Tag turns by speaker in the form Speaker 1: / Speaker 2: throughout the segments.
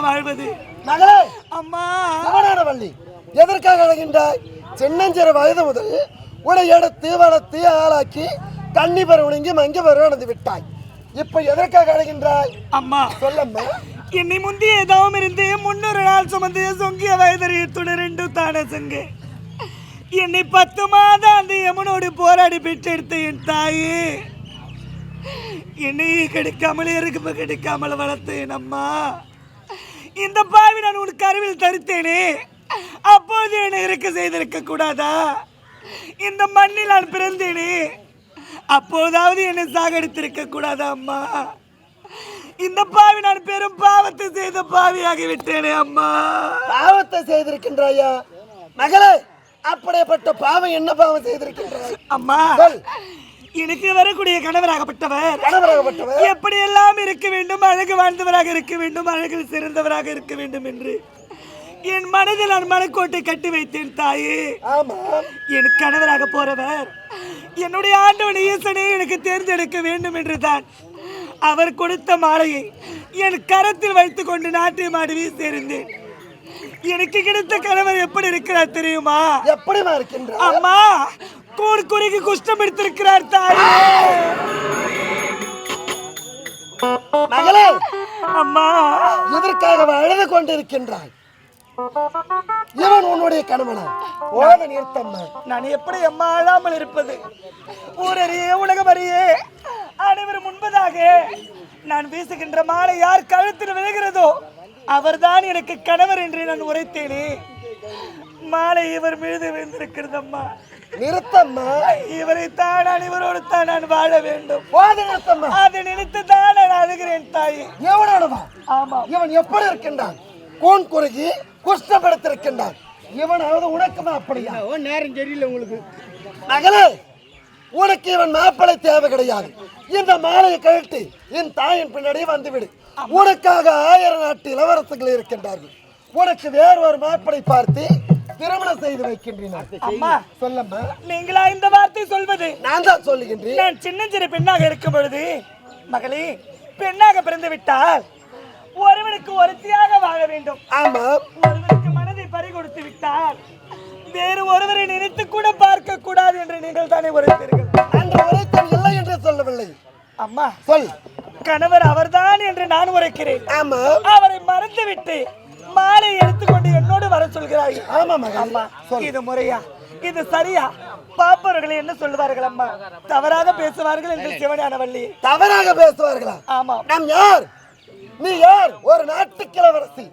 Speaker 1: வாழ்வது.
Speaker 2: மகளே!
Speaker 1: அம்மா!
Speaker 2: சிவனானவள்ளி எதற்காக அழகின்றாய்? சின்னஞ்சிறு வயது முதல் உன்னை எடுத்து வளர்த்து ஆளாக்கி கன்னி பருவனங்கி மங்கி பருவம் நடந்து விட்டாய். இப்ப எதற்காக அழகின்றாய்?
Speaker 1: அம்மா!
Speaker 2: சொல்லம்மா.
Speaker 1: என்னை முந்தைய ஏதாவது இருந்து முன்னூறு நாள் சுமந்து சொங்கிய வயதறியத்துடன் ரெண்டு தானே செங்க என்னை பத்து மாதம் அந்த யமுனோடு போராடி பெற்றெடுத்த என் தாயே. என்னை கிடைக்காமல் இருக்கு கிடைக்காமல் வளர்த்த என் அம்மா. இந்த பாவி நான் உனக்கு அருவில் தருத்தேனே. அப்போது என்னை இருக்க செய்திருக்க கூடாதா? இந்த மண்ணில் நான் பிறந்தேனே. அப்போதாவது என்னை சாகடித்திருக்க கூடாதா அம்மா? இந்த பாவி நான் பெரும் பாவத்தை செய்த பாவியாகி விட்டேனே அம்மா.
Speaker 2: பாவத்தை செய்திருக்கின்றாயா? மகளே அப்படிப்பட்ட பாவம் என்ன பாவம் செய்திருக்கின்றாய்?
Speaker 1: அம்மா. எனக்கு வரக்கூடிய கணவராகப்பட்டவர்.
Speaker 2: கணவராகப்பட்டவர்.
Speaker 1: எப்படி எல்லாம் இருக்க வேண்டும் அழகு வாழ்ந்தவராக இருக்க வேண்டும் அழகில் சிறந்தவராக இருக்க வேண்டும் என்று என் மனதில் நான் மனக்கோட்டை கட்டி வைத்தேன் தாயே.
Speaker 2: ஆமா.
Speaker 1: என் கணவராக போறவர் என்னுடைய ஆண்டவன் ஈசனை எனக்கு தேர்ந்தெடுக்க வேண்டும் என்றுதான் அவர் கொடுத்த மாலையை என் கரத்தில் வைத்துக் கொண்டு நாட்டியம் ஆடி வீசியிருந்தேன் எனக்கு கிடைத்த கணவர் எப்படி இருக்கிறார் தெரியுமா?
Speaker 2: இருக்கின்றாய்
Speaker 1: அம்மா கூடு குஷ்டம் எடுத்திருக்கிறார் தாயே.
Speaker 2: மகளே
Speaker 1: அம்மா
Speaker 2: இதற்காக அழுது கொண்டிருக்கின்றாய்? இவன் உன்னுடைய கணவனா? ஓத நிறுத்தம்மா.
Speaker 1: நான் எப்படி அம்மா அழாமல் இருப்பது? ஊரறியே உலகம் அறியே அனைவரும் முன்பதாக நான் வீசுகின்ற மாலை யார் கழுத்தில் விழுகிறதோ அவர்தான் எனக்கு கணவர் என்று நான் உரைத்தேனே. மாலை இவர் மீது விழுந்திருக்கிறது அம்மா
Speaker 2: நிறுத்தம்மா.
Speaker 1: இவரை தான் நான் இவரோடு தான் நான் வாழ வேண்டும்.
Speaker 2: ஓத நிறுத்தம்மா.
Speaker 1: அதை நினைத்து தான் நான் அழுகிறேன் தாயே.
Speaker 2: எவனோடவா
Speaker 1: ஆமா.
Speaker 2: இவன் எப்படி இருக்கின்றான்? கூன் குறுகி குஷ்டப்படுத்திருக்கின்றான். இவனாவது உனக்குமா அப்படியா
Speaker 3: நேரம் தெரியல உங்களுக்கு.
Speaker 2: மகளே உனக்கு இவன் மாப்பிளை தேவை கிடையாது. இந்த மாலையை கழட்டி என் தாயின் பின்னாடி வந்துவிடு. உனக்காக ஆயிரம் நாட்டு இளவரசர்கள் இருக்கின்றார்கள். உனக்கு வேறு ஒரு மாப்பிளை பார்த்து திருமணம் செய்து வைக்கின்றனர்
Speaker 1: அம்மா
Speaker 2: சொல்லம்மா.
Speaker 1: நீங்களா இந்த வார்த்தை சொல்வது?
Speaker 2: நான் தான் சொல்லுகின்றேன்.
Speaker 1: நான் சின்னஞ்சிறு பெண்ணாக இருக்கும் பொழுது மகளே பெண்ணாக பிறந்து விட்டால் ஒருவனுக்கு ஒருத்தியாக வாழ வேண்டும்.
Speaker 2: ஆமா.
Speaker 1: ஒருவருக்கு மனதை பறி கொடுத்து விட்டால் வேறு ஒருவரை நினைத்து கூட பார்க்க கூடாது என்று நீங்கள் தானே உரைத்தீர்கள்.
Speaker 2: அன்று உரைத்தன் இல்லை என்று சொல்லவில்லை.
Speaker 1: அம்மா
Speaker 2: சொல்.
Speaker 1: கணவர் அவர்தான் என்று நான் உரைக்கிறேன்.
Speaker 2: ஆமா.
Speaker 1: அவரை மறந்து விட்டு மாலை எடுத்துக்கொண்டு என்னோடு வர சொல்கிறார்கள்
Speaker 2: ஆமா மகள்
Speaker 1: அம்மா இது முறையா? இது சரியா? பாப்பவர்கள் என்ன சொல்லுவார்கள் அம்மா? தவறாக பேசுவார்கள் என்று சிவஞானவல்லி
Speaker 2: தவறாக பேசுவார்களா?
Speaker 1: ஆமா.
Speaker 2: நாம் யார்? நீ யார்? ஒரு நாட்டு கிழவரசி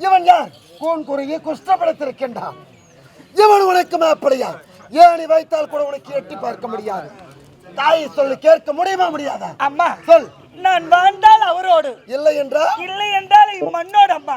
Speaker 2: இவன் யார்? கூன் குறுகி குஷ்டப்படுத்திருக்கின்றான். இவன் உனக்கு மாப்பிளையா ஏணி வைத்தால் கூட உனக்கு எட்டி பார்க்க முடியாது? தாயை சொல்லி கேட்க முடியுமா முடியாதா?
Speaker 1: அம்மா
Speaker 2: சொல்.
Speaker 1: நான் வாழ்ந்தால் அவரோடு.
Speaker 2: இல்லை என்றால்?
Speaker 1: இல்லை என்றால் மண்ணோடு அம்மா.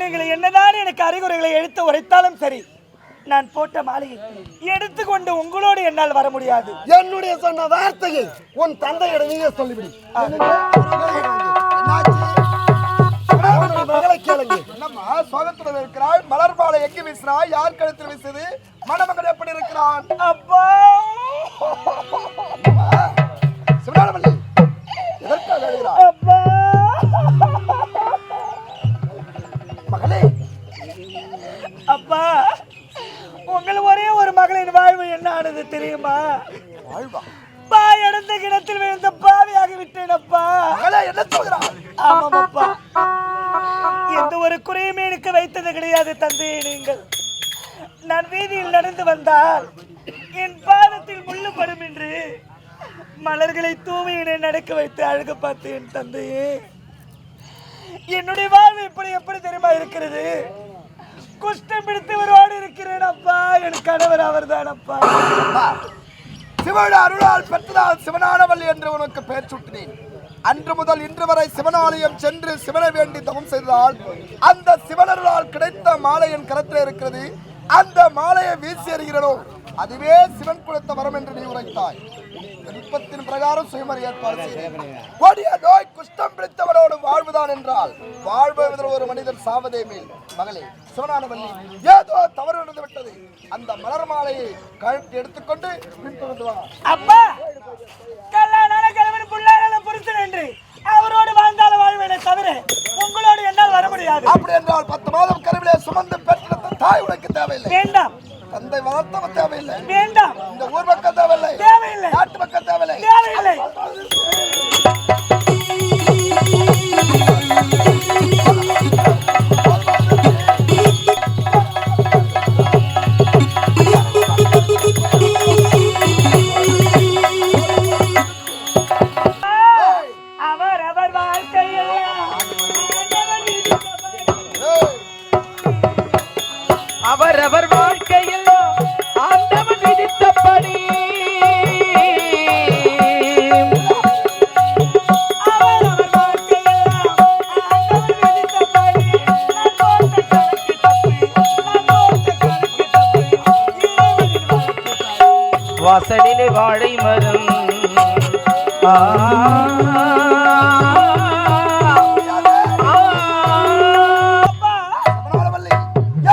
Speaker 1: நீங்கள் என்னதான் எனக்கு அறிகுறிகளை எடுத்து உரைத்தாலும் சரி நான் போட்ட மாலையை எடுத்துக்கொண்டு உங்களோடு என்னால் வர முடியாது.
Speaker 2: என்னுடைய சொன்ன வார்த்தையை உன் தந்தையிடம் நீயே சொல்லிவிடு.
Speaker 3: மலர் மாலை எங்க வீசுறாய் யார் கழுத்தில் வீசுது மணமகன் எப்படி இருக்கிறான்?
Speaker 1: அப்பா! தெரியுமா? பாய் எடுத்த கிணத்தில் விழுந்த பாவியாகி விட்டேன் அப்பா
Speaker 3: மகளே என்ன சொல்கிறாய்
Speaker 1: ஆமாம் அப்பா எந்த ஒரு குறையுமே எனக்கு வைத்தது கிடையாது தந்தையை நீங்கள். நான் வீதியில் நடந்து வந்தால் என் பாதத்தில் முள்ளு படும் என்று மலர்களை தூவி என்னை நடக்க வைத்து அழகு பார்த்து என் தந்தையே என்னுடைய வாழ்வு இப்படி எப்படி தெரியுமா இருக்கிறது? குஷ்டம் இருக்கிறேன் அப்பா என் அவர் அவர்தான்
Speaker 3: சிவன அருளால் பெற்றதால் சிவனானவள் என்று உனக்கு பெயர் சுட்டினேன். அன்று முதல் இன்று வரை சிவனாலயம் சென்று சிவனை வேண்டி தவம் செய்ததால் அந்த சிவனருளால் கிடைத்த மாலை என் கரத்தில் இருக்கிறது. அந்த மாலையை வீசி எறிகிறனோ அதுவே சிவன் கொடுத்த வரம் என்று நீ உரைத்தாய். விருப்பத்தின் பிரகாரம் சுயமறு ஏற்பாடு செய்தேன். கொடிய நோய் குஷ்டம் பிடித்தவனோடு வாழ்வுதான் என்றால் வாழ்வதில் ஒரு மனிதன் சாவதே மேல். மகளே சிவனானவல்லி ஏதோ தவறு நடந்து விட்டது. அந்த மலர் மாலையை கழுத்து எடுத்துக்கொண்டு பின்தொடர்ந்து வா.
Speaker 1: அப்பா கல்யாண கிழவன் பிள்ளைகளை புரிசன் என்று அவரோடு வாழ்ந்தால வாழ்வேனே தவிர உங்களோடு என்னால் வர முடியாது.
Speaker 3: அப்படி என்றால் பத்து மாதம் கருவிலே சுமந்து பெற்ற தாய் உனக்கு தேவையில்லை.
Speaker 1: வேண்டாம்.
Speaker 3: தந்தை வளர்த்தவன் தேவையில்லை.
Speaker 1: வேண்டாம்.
Speaker 3: இந்த ஊர் மக்கள்
Speaker 4: வாசலிலே வாழை மரம்.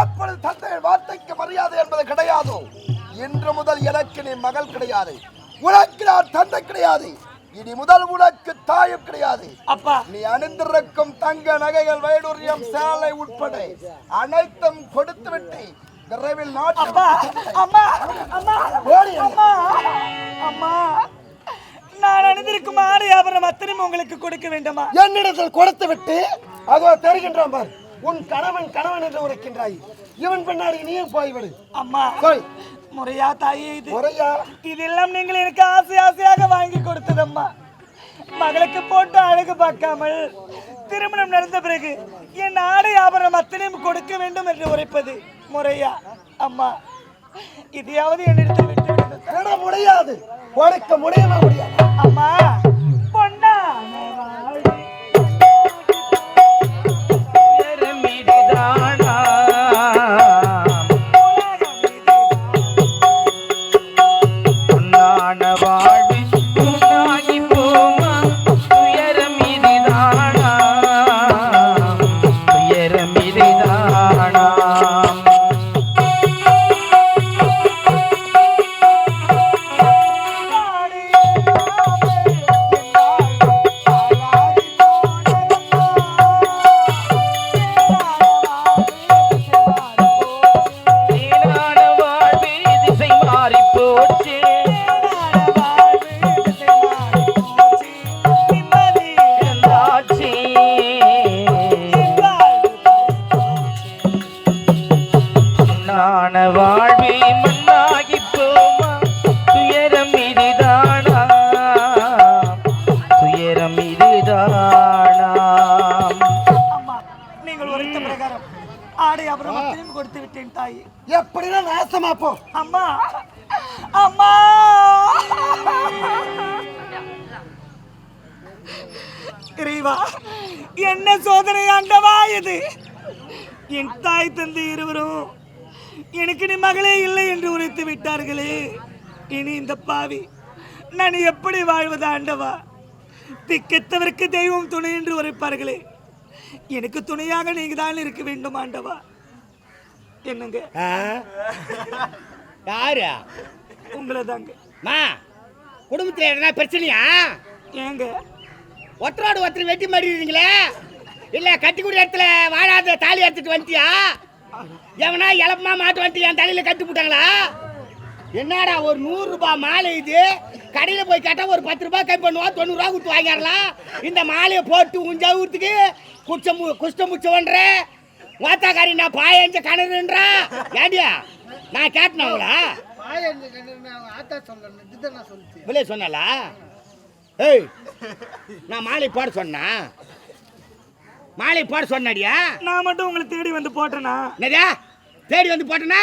Speaker 3: எப்பொழுது தந்தையின் வார்த்தைக்கு மரியாதை என்பது கிடையாதோ இன்று முதல் எனக்கு நீ மகள் கிடையாது. உனக்கு நான் தந்தை கிடையாது. இனி முதல் உனக்கு தாயும் கிடையாது.
Speaker 1: அப்பா.
Speaker 3: நீ அணிந்திருக்கும் தங்க நகைகள் வைடூரியம் சேலை உட்பட அனைத்தும் கொடுத்து விட்டு விரைவில் நாட்டு
Speaker 1: அப்பா அம்மா அம்மா அம்மா அம்மா நான் அணிந்திருக்கும் ஆடை ஆபரணம் அத்தனையும் உங்களுக்கு கொடுக்க வேண்டுமா?
Speaker 2: என்னிடத்தில் கொடுத்து விட்டு அதோ தெரிகின்றான் பார் உன் கணவன் கணவன் என்று உரைக்கின்றாய். இவன் பின்னாடி நீயும் போய்விடு.
Speaker 1: அம்மா
Speaker 2: சொல்
Speaker 1: முறையா தாயே இது.
Speaker 2: முறையா.
Speaker 1: இதெல்லாம் நீங்கள் எனக்கு ஆசை ஆசையாக வாங்கி கொடுத்ததம்மா. மகளுக்கு போட்டு அழகு பார்க்காமல் திருமணம் நடந்த பிறகு என் ஆடை ஆபரணம் அத்தனையும் கொடுக்க வேண்டும் என்று உரைப்பது. முறையா? அம்மா இதையாவது என்னிடத்தில் விட்டு
Speaker 2: விட முடியாது. உடைக்க முடியவே முடியாது?
Speaker 1: நீங்கள் உரைத்த பிரகாரம். ஆடை திரும்பி கொடுத்து விட்டேன் தாய்.
Speaker 2: எப்படின்னா நாசமா போ.
Speaker 1: அம்மா. அம்மா. இறைவா என்ன சோதனை ஆண்டவா இது? என் தாய் தந்தை இருவரும் எனக்கு நீ மகளே இல்லை என்று உரைத்து விட்டார்களே. இனி இந்த பாவி நான் எப்படி வாழ்வது ஆண்டவா? திக்கெத்தவருக்கு தெய்வம் துணை என்று உரைப்பார்களே. எனக்கு துணையாக நீங்க தான் இருக்க வேண்டும் ஆண்டவா. என்னங்க?
Speaker 5: யாரு?
Speaker 1: உங்களை தாங்க
Speaker 5: மா குடும்பத்துல எதனா பிரச்சனையா?
Speaker 1: ஏங்க?
Speaker 5: ஒத்தரோடு ஒருத்தர் வெட்டி மாறிடுறீங்களே இல்ல கட்டிக்குடி இடத்துல வாழாத தாலி எடுத்துட்டு வந்துட்டியா? எவனா இளப்பமா மாட்டு வந்துட்டு என் தலையில கட்டி போட்டாங்களா? என்னடா ஒரு நூறு ரூபாய் மாலை இது? கடையில போய் கேட்டா ஒரு பத்து ரூபாய் கம்மி பண்ணுவா தொண்ணூறு ரூபா கொடுத்து வாங்கிடலாம் இந்த மாலையை போட்டு உஞ்சா ஊத்துக்கு குச்சம் குஷ்டம் முச்சவன்ற வாத்தாக்காரி நான் பாயஞ்ச கணருன்றா ஏடியா நான் கேட்டேன் அவங்களா விலை சொன்னாலா ஏய் நான் மாலை போட சொன்னா? மாலை போட சொன்னாடியா?
Speaker 1: நான் மட்டும் உங்களை தேடி வந்து போட்டேனா?
Speaker 5: என்னடியா தேடி வந்து போட்டனா?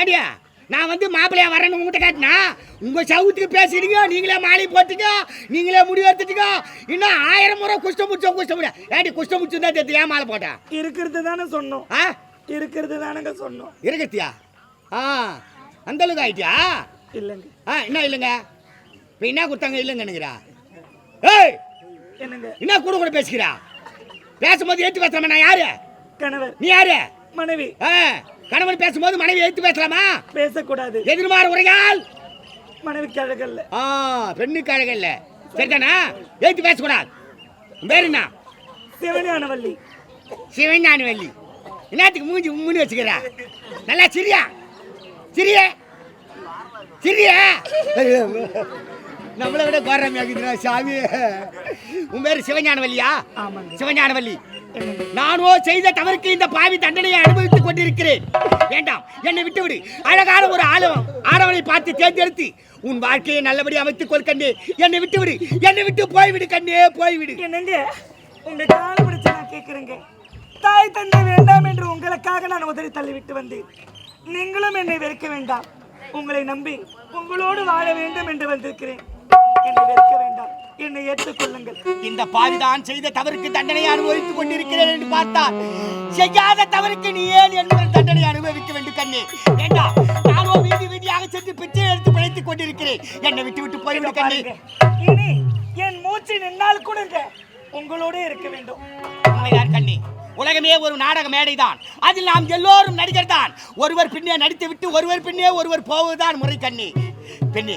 Speaker 5: ஏடியா நான் வந்து மாப்பிள்ளையா வரேன்னு உங்ககிட்ட கேட்டனா? உங்க சவுத்துக்கு பேசிடுங்க நீங்களே மாலை போட்டுங்க நீங்களே முடிவு எடுத்துட்டுங்க. இன்னும் ஆயிரம் முறை குஷ்டம் முச்சம் குஷ்டம் முடியும் ஏடி குஷ்டம் தான் தெரியுது ஏன் மாலை போட்டா?
Speaker 1: இருக்கிறது தானே சொன்னோம்.
Speaker 5: ஆ?
Speaker 1: இருக்கிறது தானங்க சொன்னோம்.
Speaker 5: இருக்கத்தியா ஆ அந்த அளவுக்கு ஆயிட்டியா?
Speaker 1: இல்லைங்க.
Speaker 5: ஆ என்ன இல்லைங்க. இப்போ என்ன கொடுத்தாங்க இல்லைங்கன்னுங்கிறா ஏய்!
Speaker 1: என்னங்க?
Speaker 5: என்ன கூட கூட பேசிக்கிறா? பேசும்போது ஏத்து பேசுறாம நான் யாரு?
Speaker 1: கணவர்.
Speaker 5: நீ யாரு?
Speaker 1: மனைவி.
Speaker 5: ஆ, கணவன் பேசும்போது மனைவி ஏத்து பேசலாமா?
Speaker 1: பேசக்கூடாது.
Speaker 5: எதிர்மாறு உரையால்?
Speaker 1: மனைவிக்கு அழகல்ல
Speaker 5: ஆ பெண்ணுக்கு அழகு இல்ல சரிதானா? ஏத்து பேசக்கூடாது. பேர் என்ன?
Speaker 1: சிவஞானவல்லி.
Speaker 5: சிவஞானி வள்ளி என்னத்துக்கு மூஞ்சி உம்முன்னு வச்சுக்கிற? நல்லா சிரியா? சிரியே? சிரியே? நம்மளை விட கோரமையாக்குதுடா சாமி. உன் பேரு சிவஞானவல்லியா. சிவஞானவல்லி. நானோ செய்த தவறுக்கு இந்த பாவி தண்டனையை அனுபவித்துக் கொண்டிருக்கிறேன். வேண்டாம் என்னை விட்டுவிடு. அழகான ஒரு ஆளவன் ஆடவனை பார்த்து தேர்ந்தெடுத்து உன் வாழ்க்கையை நல்லபடி அமைத்துக் கொள் கண்ணே. என்னை விட்டுவிடு. என்னை விட்டு போய்விடு கண்ணே போய்விடு.
Speaker 1: என்னங்க உங்க கால பிடிச்சு நான் கேட்குறேங்க தாய் தந்தை வேண்டாம் என்று உங்களுக்காக நான் உதறி தள்ளிவிட்டு வந்தேன். நீங்களும் என்னை வெறுக்க வேண்டாம். உங்களை நம்பி உங்களோடு வாழ வேண்டும் என்று வந்திருக்கிறேன். என்னை வெறுக்க வேண்டாம். என்னை ஏற்றுக்கொள்ளுங்கள்.
Speaker 5: இந்த பாவிதான் செய்த தவறுக்கு தண்டனை அனுபவித்துக் கொண்டிருக்கிறேன் என்று பார்த்தால் செய்யாத தவறுக்கு நீ ஏன் என்பது தண்டனை அனுபவிக்க வேண்டும் கண்ணே? வேண்டாம் நானோ வீதி வீதியாக சென்று பிச்சை எடுத்து பிழைத்துக் கொண்டிருக்கிறேன். என்னை விட்டு விட்டு போய்விடு கண்ணே.
Speaker 1: இனி என் மூச்சு நின்னால் கொடுங்க. உங்களோட இருக்க வேண்டும்.
Speaker 5: உண்மைதான் கண்ணே. உலகமே ஒரு நாடக மேடைதான். அதில் நாம் எல்லோரும் நடிகர் தான் ஒருவர் பின்னே நடித்து விட்டு ஒருவர் பின்னே ஒருவர் போவதுதான் முறை கண்ணே. பெண்ணே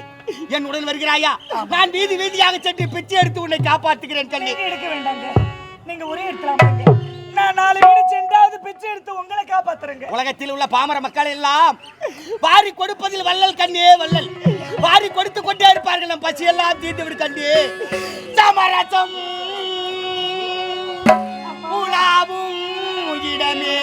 Speaker 5: என் உடன் வருகிறாயா? நான் வீதி வீதியாக சென்று பிச்சை எடுத்து உன்னை காப்பாற்றுகிறேன் கண்ணே.
Speaker 1: எடுக்க வேண்டாங்க. நீங்க ஒரே இடத்துல அமருங்க. நான் நாலு வீடு சென்றாவது பிச்சை எடுத்து உங்களை காப்பாத்துறேங்க.
Speaker 5: உலகத்தில் உள்ள பாமர மக்கள் எல்லாம் வாரி கொடுப்பதில் வள்ளல் கண்ணே வள்ளல். வாரி கொடுத்து கொண்டே இருப்பார்கள் நம் பசி எல்லாம் தீர்த்து விடு கண்ணே. சமரசம் உலாவும் இடமே